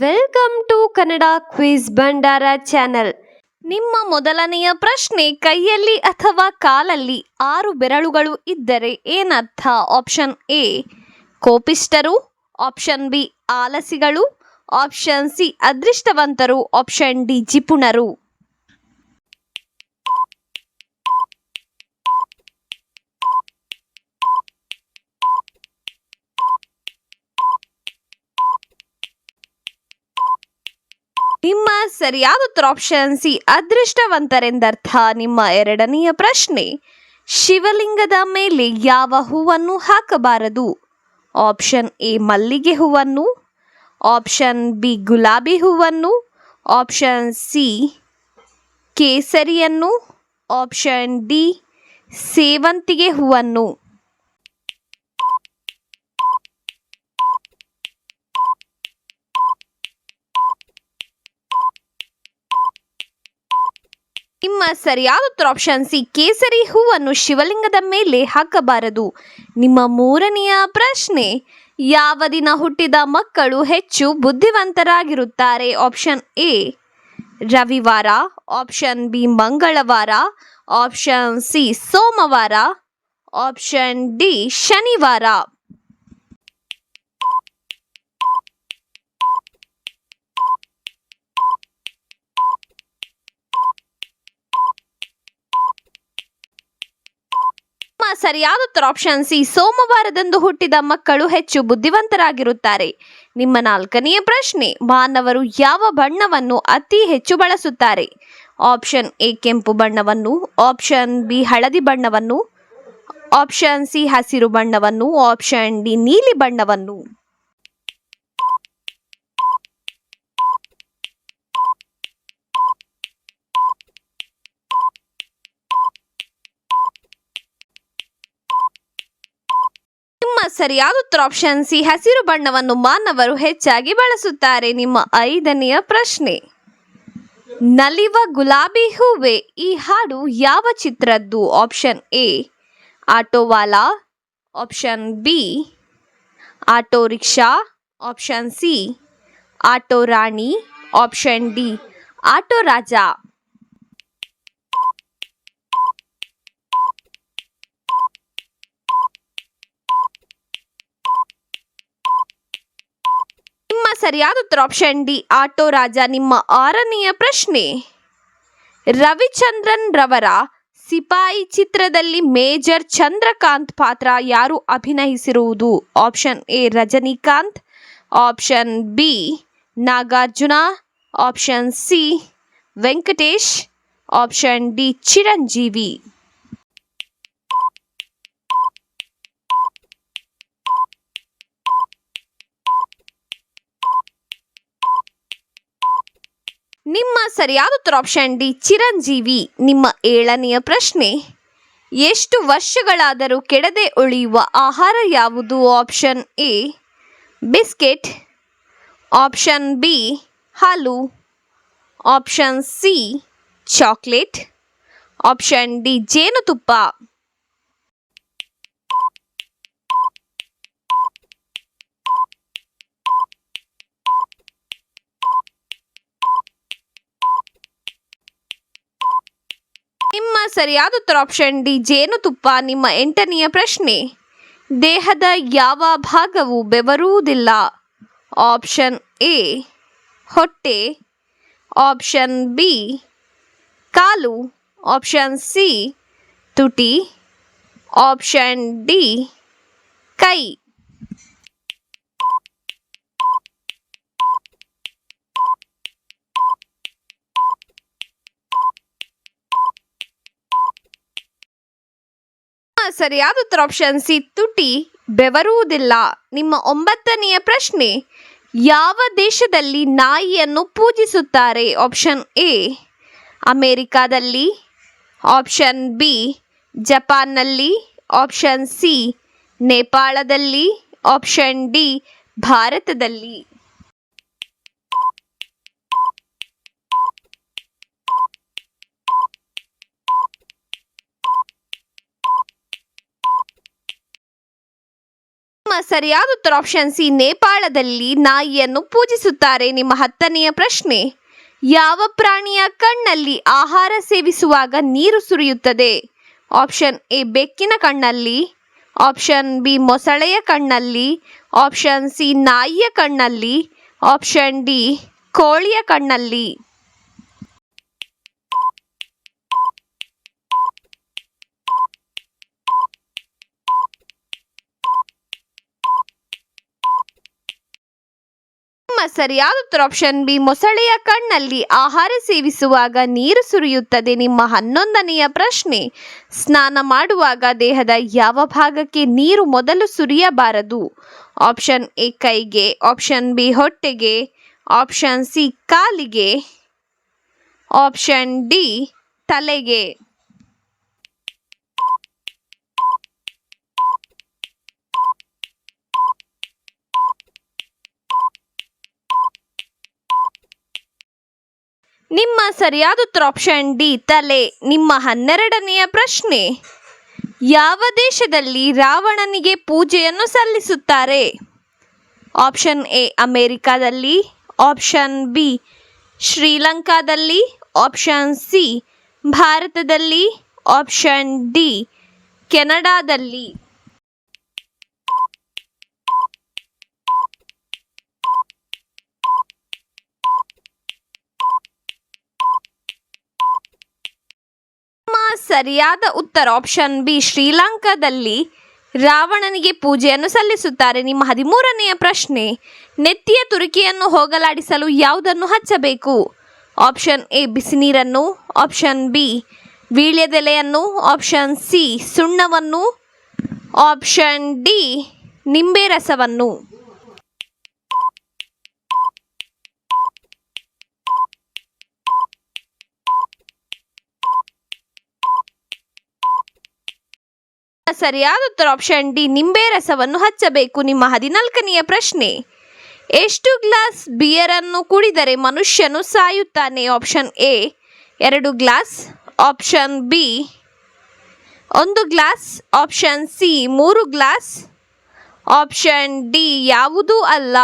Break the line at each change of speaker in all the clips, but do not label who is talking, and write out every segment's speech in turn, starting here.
Welcome to Kannada quiz Bhandara channel ನಿಮ್ಮ ಮೊದಲನೆಯ ಪ್ರಶ್ನೆ ಕೈಯಲ್ಲಿ ಅಥವಾ ಕಾಲಲ್ಲಿ ಆರು ಬೆರಳುಗಳು ಇದ್ದರೆ ಏನರ್ಥ? ಆಪ್ಷನ್ ಎ ಕೋಪಿಷ್ಟರು ಆಪ್ಷನ್ ಬಿ ಆಲಸಿಗಳು. ಆಪ್ಷನ್ ಸಿ ಅದೃಷ್ಟವಂತರು. ಆಪ್ಷನ್ ಡಿ ಜಿಪುಣರು. ನಿಮ್ಮ ಸರಿಯಾದ ಉತ್ತರ ಆಪ್ಷನ್ ಸಿ, ಅದೃಷ್ಟವಂತರೆಂದರ್ಥ ನಿಮ್ಮ ಎರಡನೆಯ ಪ್ರಶ್ನೆ, ಶಿವಲಿಂಗದ ಮೇಲೆ ಯಾವ ಹೂವನ್ನು ಹಾಕಬಾರದು? ಆಪ್ಷನ್ ಎ, ಮಲ್ಲಿಗೆ ಹೂವನ್ನು ಆಪ್ಷನ್ ಬಿ, ಗುಲಾಬಿ ಹೂವನ್ನು ಆಪ್ಷನ್ ಸಿ, ಕೇಸರಿಯನ್ನು ಆಪ್ಷನ್ ಡಿ, ಸೇವಂತಿಗೆ ಹೂವನ್ನು. ನಿಮ್ಮ ಸರಿಯಾದ ಉತ್ತರ ಆಪ್ಷನ್ ಸಿ, ಕೇಸರಿ ಹೂವನ್ನು ಶಿವಲಿಂಗದ ಮೇಲೆ ಹಾಕಬಾರದು. ನಿಮ್ಮ ಮೂರನೆಯ ಪ್ರಶ್ನೆ, ಯಾವ ದಿನ ಹುಟ್ಟಿದ ಮಕ್ಕಳು ಹೆಚ್ಚು ಬುದ್ಧಿವಂತರಾಗಿರುತ್ತಾರೆ? ಆಪ್ಷನ್ ಎ ರವಿವಾರ. ಆಪ್ಷನ್ ಬಿ ಮಂಗಳವಾರ. ಆಪ್ಷನ್ ಸಿ ಸೋಮವಾರ. ಆಪ್ಷನ್ ಡಿ ಶನಿವಾರ. ಸರಿಯಾದ ಉತ್ತರ ಆಪ್ಷನ್ ಸಿ ಸೋಮವಾರದಂದು ಹುಟ್ಟಿದ ಮಕ್ಕಳು ಹೆಚ್ಚು ಬುದ್ಧಿವಂತರಾಗಿರುತ್ತಾರೆ. ನಿಮ್ಮ ನಾಲ್ಕನೆಯ ಪ್ರಶ್ನೆ, ಮಾನವರು ಯಾವ ಬಣ್ಣವನ್ನು ಅತಿ ಹೆಚ್ಚು ಬಳಸುತ್ತಾರೆ? ಆಪ್ಷನ್ ಎ ಕೆಂಪು ಬಣ್ಣವನ್ನು ಆಪ್ಷನ್ ಬಿ ಹಳದಿ ಬಣ್ಣವನ್ನು ಆಪ್ಷನ್ ಸಿ ಹಸಿರು ಬಣ್ಣವನ್ನು ಆಪ್ಷನ್ ಡಿ ನೀಲಿ ಬಣ್ಣವನ್ನು ನಿಮ್ಮ ಸರಿಯಾದ ಉತ್ತರ ಆಪ್ಷನ್ ಸಿ ಹಸಿರು ಬಣ್ಣವನ್ನು ಮಾನವರು ಹೆಚ್ಚಾಗಿ ಬಳಸುತ್ತಾರೆ. ನಿಮ್ಮ ಐದನೆಯ ಪ್ರಶ್ನೆ. ನಲಿವ ಗುಲಾಬಿ ಹೂವೆ? ಈ ಹಾಡು ಯಾವ ಚಿತ್ರದ್ದು? Option A Autowala. Option B auto rickshaw. Option C auto Rani. Option D auto Raja ನಿಮ್ಮ ಸರಿಯಾದ ಉತ್ತರ ಆಪ್ಷನ್ ಡಿ ಆಟೋ ರಾಜ. ನಿಮ್ಮ ಆರನೆಯ ಪ್ರಶ್ನೆ, ರವಿಚಂದ್ರನ್ ರವರ ಸಿಪಾಯಿ ಚಿತ್ರದಲ್ಲಿ ಮೇಜರ್ ಚಂದ್ರಕಾಂತ್ ಪಾತ್ರ ಯಾರು ಅಭಿನಯಿಸಿರುವುದು? Option A Rajinikanth. Option B Nagarjuna. Option C Venkatesh. Option D Chiranjeevi. ನಿಮ್ಮ ಸರಿಯಾದ ಉತ್ತರ ಆಪ್ಷನ್ ಡಿ ಚಿರಂಜೀವಿ. ನಿಮ್ಮ ಏಳನೆಯ ಪ್ರಶ್ನೆ, ಎಷ್ಟು ವರ್ಷಗಳಾದರೂ ಕೆಡದೆ ಉಳಿಯುವ ಆಹಾರ ಯಾವುದು? Option A biscuit. Option B ಹಾಲು. Option C chocolate option D ಜೇನುತುಪ್ಪ ನಿಮ್ಮ ಸರಿಯಾದ ಉತ್ತರ ಆಪ್ಷನ್ ಡಿ ಜೇನುತುಪ್ಪ ನಿಮ್ಮ ಎಂಟನೆಯ ಪ್ರಶ್ನೆ. ದೇಹದ ಯಾವ ಭಾಗವು ಬೆವರುವುದಿಲ್ಲ? ಆಪ್ಷನ್ ಎ ಹೊಟ್ಟೆ. ಆಪ್ಷನ್ ಬಿ ಕಾಲು. ಆಪ್ಷನ್ ಸಿ ತುಟಿ. ಆಪ್ಷನ್ ಡಿ ಕೈ. ಸರಿಯಾದ ಉತ್ತರ ಆಪ್ಷನ್ ಸಿ, ತುಟಿ ಬೆವರುವುದಿಲ್ಲ. ನಿಮ್ಮ ಒಂಬತ್ತನೆಯ ಪ್ರಶ್ನೆ, ಯಾವ ದೇಶದಲ್ಲಿ ನಾಯಿಯನ್ನು ಪೂಜಿಸುತ್ತಾರೆ? ಆಪ್ಷನ್ ಎ, ಅಮೇರಿಕಾದಲ್ಲಿ. ಆಪ್ಷನ್ ಬಿ, ಜಪಾನ್ನಲ್ಲಿ. ಆಪ್ಷನ್ ಸಿ, ನೇಪಾಳದಲ್ಲಿ. ಆಪ್ಷನ್ ಡಿ, ಭಾರತದಲ್ಲಿ ನಿಮ್ಮ ಸರಿಯಾದ ಉತ್ತರ ಆಪ್ಷನ್ ಸಿ ನೇಪಾಳದಲ್ಲಿ ನಾಯಿಯನ್ನು ಪೂಜಿಸುತ್ತಾರೆ. ನಿಮ್ಮ ಹತ್ತನೆಯ ಪ್ರಶ್ನೆ, ಯಾವ ಪ್ರಾಣಿಯ ಕಣ್ಣಲ್ಲಿ ಆಹಾರ ಸೇವಿಸುವಾಗ ನೀರು ಸುರಿಯುತ್ತದೆ? ಆಪ್ಷನ್ ಎ ಬೆಕ್ಕಿನ ಕಣ್ಣಲ್ಲಿ ಆಪ್ಷನ್ ಬಿ ಮೊಸಳೆಯ ಕಣ್ಣಲ್ಲಿ ಆಪ್ಷನ್ ಸಿ ನಾಯಿಯ ಕಣ್ಣಲ್ಲಿ ಆಪ್ಷನ್ ಡಿ ಕೋಳಿಯ ಕಣ್ಣಲ್ಲಿ ನಿಮ್ಮ ಸರಿಯಾದ ಉತ್ತರ ಆಪ್ಷನ್ ಬಿ ಮೊಸಳೆಯ ಕಣ್ಣಲ್ಲಿ ಆಹಾರ ಸೇವಿಸುವಾಗ ನೀರು ಸುರಿಯುತ್ತದೆ. ನಿಮ್ಮ ಹನ್ನೊಂದನೆಯ ಪ್ರಶ್ನೆ, ಸ್ನಾನ ಮಾಡುವಾಗ ದೇಹದ ಯಾವ ಭಾಗಕ್ಕೆ ನೀರು ಮೊದಲು ಸುರಿಯಬಾರದು? ಆಪ್ಷನ್ ಎ ಕೈಗೆ. ಆಪ್ಷನ್ ಬಿ ಹೊಟ್ಟೆಗೆ. ಆಪ್ಷನ್ ಸಿ ಕಾಲಿಗೆ. ಆಪ್ಷನ್ ಡಿ ತಲೆಗೆ. ನಿಮ್ಮ ಸರಿಯಾದ ಉತ್ತರ ಆಪ್ಷನ್ ಡಿ ತಲೆ. ನಿಮ್ಮ ಹನ್ನೆರಡನೆಯ ಪ್ರಶ್ನೆ. ಯಾವ ದೇಶದಲ್ಲಿ ರಾವಣನಿಗೆ ಪೂಜೆಯನ್ನು ಸಲ್ಲಿಸುತ್ತಾರೆ? ಆಪ್ಷನ್ ಎ ಅಮೆರಿಕಾದಲ್ಲಿ. ಆಪ್ಷನ್ ಬಿ ಶ್ರೀಲಂಕಾದಲ್ಲಿ. ಆಪ್ಷನ್ ಸಿ ಭಾರತದಲ್ಲಿ. ಆಪ್ಷನ್ ಡಿ ಕೆನಡಾದಲ್ಲಿ ನಿಮ್ಮ ಸರಿಯಾದ ಉತ್ತರ ಆಪ್ಷನ್ ಬಿ ಶ್ರೀಲಂಕಾದಲ್ಲಿ ರಾವಣನಿಗೆ ಪೂಜೆಯನ್ನು ಸಲ್ಲಿಸುತ್ತಾರೆ. ನಿಮ್ಮ ಹದಿಮೂರನೆಯ ಪ್ರಶ್ನೆ, ನೆತ್ತಿಯ ತುರಿಕೆಯನ್ನು ಹೋಗಲಾಡಿಸಲು ಯಾವುದನ್ನು ಹಚ್ಚಬೇಕು? ಆಪ್ಷನ್ ಎ ಬಿಸಿನೀರನ್ನು ಆಪ್ಷನ್ ಬಿ ವೀಳ್ಯದೆಲೆಯನ್ನು. ಆಪ್ಷನ್ ಸಿ ಸುಣ್ಣವನ್ನು. ಆಪ್ಷನ್ ಡಿ ನಿಂಬೆ ರಸವನ್ನು. ಸರಿಯಾದ ಉತ್ತರ ಆಪ್ಷನ್ ಡಿ ನಿಂಬೆ ರಸವನ್ನು ಹಚ್ಚಬೇಕು. ನಿಮ್ಮ ಹದಿನಾಲ್ಕನೆಯ ಪ್ರಶ್ನೆ. ಎಷ್ಟು ಗ್ಲಾಸ್ ಬಿಯರನ್ನು ಕುಡಿದರೆ ಮನುಷ್ಯನು ಸಾಯುತ್ತಾನೆ? ಆಪ್ಷನ್ ಎ ಎರಡು ಗ್ಲಾಸ್. ಆಪ್ಷನ್ ಬಿ ಒಂದು ಗ್ಲಾಸ್. ಆಪ್ಷನ್ ಸಿ ಮೂರು ಗ್ಲಾಸ್. ಆಪ್ಷನ್ ಡಿ ಯಾವುದೂ ಅಲ್ಲ.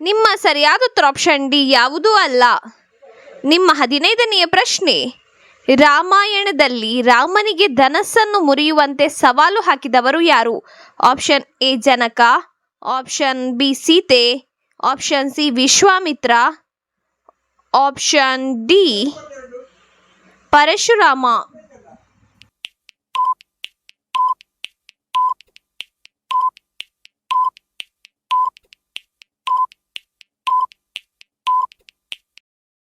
ನಿಮ್ಮ ಸರಿಯಾದ ಉತ್ತರ ಆಪ್ಷನ್ ಡಿ ಯಾವುದೂ ಅಲ್ಲ. ನಿಮ್ಮ ಹದಿನೈದನೆಯ ಪ್ರಶ್ನೆ, ರಾಮಾಯಣದಲ್ಲಿ ರಾಮನಿಗೆ ಧನಸ್ಸನ್ನು ಮುರಿಯುವಂತೆ ಸವಾಲು ಹಾಕಿದವರು ಯಾರು? Option A Janaka option B Sita option C Vishwamitra option D Parashurama.